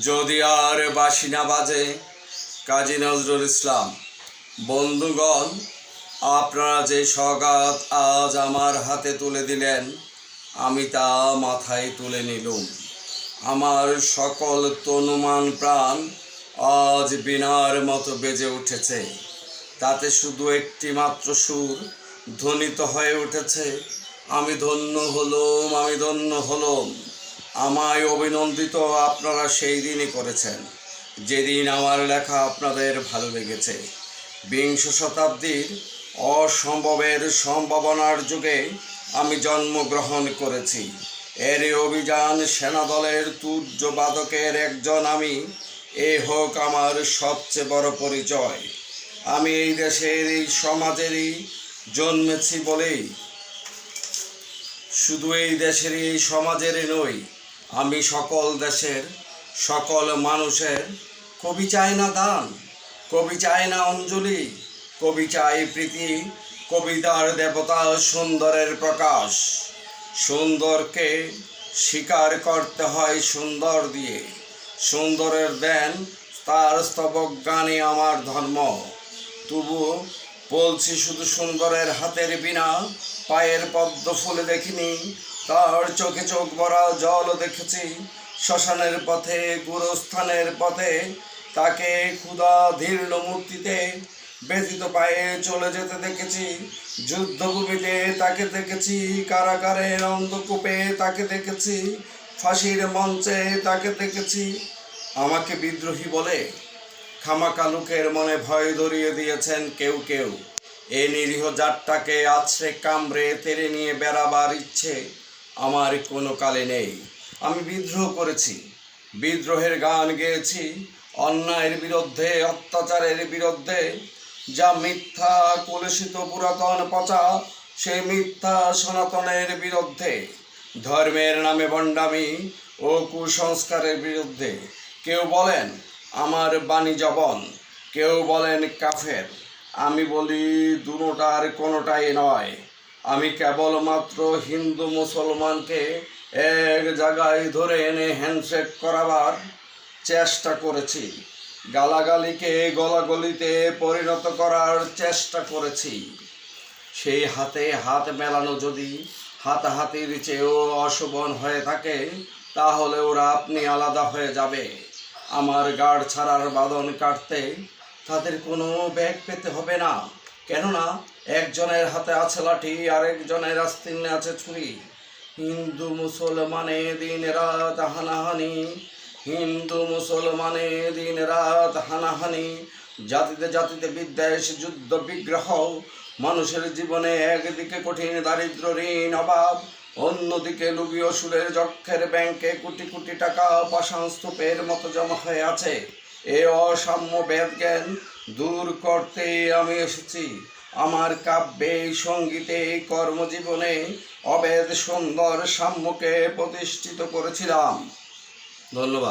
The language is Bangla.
যদি আর বাসি না বাজে, কাজী নজরুল ইসলাম, বন্ধুগণ, আপনারা যে সগাত আজ আমার হাতে তুলে দিলেন, আমি তা মাথায় তুলে নিলুম। আমার সকল তনুমান প্রাণ আজ বিনার মতো বেজে উঠেছে। তাতে শুধু একটি মাত্র সুর ধ্বনিত হয়ে উঠেছে। আমি ধন্য হলুম, আমি ধন্য হলুম। আমায় অভিনন্দিত আপনারা সেই দিনই করেছেন, যেদিন আমার লেখা আপনাদের ভালো লেগেছে। বিংশ শতাব্দীর অসম্ভবের সম্ভাবনার যুগে আমি জন্মগ্রহণ করেছি। এর অভিযান সেনাদলের তুর্যবাদকের একজন আমি, এ হোক আমার সবচেয়ে বড় পরিচয়। আমি এই দেশের, এই সমাজেরই জন্মেছি বলেই, শুধু এই দেশের এই সমাজেরই নই আমি সকল দেশের, সকল মানুষের, কবি চাই না দান, কবি চায় না অঞ্জলি, কবি চাই প্রীতি, কবিতার দেবতা সুন্দরের প্রকাশ। সুন্দরকে স্বীকার করতে হয় সুন্দর দিয়ে। সুন্দরের দেন তার স্তবক গানে আমার ধর্ম। তবু বলছি শুধু সুন্দরের হাতের বিনা, পায়ের পদ্ম ফুলে দেখিনি তার চোখে চোখ ভরা জল দেখেছি। শ্মশানের পথে, গুরুস্থানের পথে। তাকে ক্ষুধা ধীর্ণ মূর্তিতে ব্যথিত পায়ে চলে যেতে দেখেছি। যুদ্ধভূমিতে তাকে দেখেছি, কারাগারের অন্ধকূপে তাকে দেখেছি, ফাঁসির মঞ্চে তাকে দেখেছি। আমাকে বিদ্রোহী বলে খামাকা লোকের মনে ভয় ধরিয়ে দিয়েছেন কেউ কেউ। এই নিরীহ জাতটাকে আছড়ে কামড়ে তেড়ে নিয়ে বেড়াবার ইচ্ছে আমার কোনো কালে নেই। আমি বিদ্রোহ করেছি, বিদ্রোহের গান গেয়েছি, অন্যায়ের বিরুদ্ধে, অত্যাচারের বিরুদ্ধে। যা মিথ্যা, কলুষিত, পুরাতন, পচা সেই মিথ্যা সনাতনের বিরুদ্ধে। ধর্মের নামে বন্ডামি ও কুসংস্কারের বিরুদ্ধে। কেউ বলেন, আমার বাণী জবন। কেউ বলেন, কাফের। আমি বলি দুটার কোনোটাই নয়। আমি কেবলমাত্র হিন্দু মুসলমানকে এক জায়গায় ধরে এনে হ্যান্ডশেক করাবার চেষ্টা করেছি। গালাগালিকে গলাগলিতে পরিণত করার চেষ্টা করেছি। সেই হাতে হাত মেলানো যদি হাতাহাতির চেয়েও অশোভন হয়ে থাকে, তাহলে ওরা আপনি আলাদা হয়ে যাবে। আমার গাড় ছাড়ার বাদন কাটতে তাদের কোনো ব্যাগ পেতে হবে না। কেননা একজনের হাতে আছে লাঠি আর একজনের আস্তিন্যে আছে ছুরি। হিন্দু মুসলমানে দিন রাত হানাহানি হিন্দু মুসলমানে দিন রাত হানাহানি জাতিতে জাতিতে বিদ্বেষ, যুদ্ধ, বিগ্রহ, মানুষের জীবনে একদিকে কঠিন দারিদ্র, ঋণ, অভাব, অন্যদিকে লুবীয় সুরের যক্ষের ব্যাংকে কোটি কোটি টাকা স্তূপের মতো জমা হয়ে আছে। এ অসাম্য বেদ জ্ঞান দূর করতে আমি এসেছি। আমার কাব্যে সঙ্গীতে কর্মজীবনে অবেদ সুন্দর সাম্যকে প্রতিষ্ঠিত করেছিলাম। ধন্যবাদ।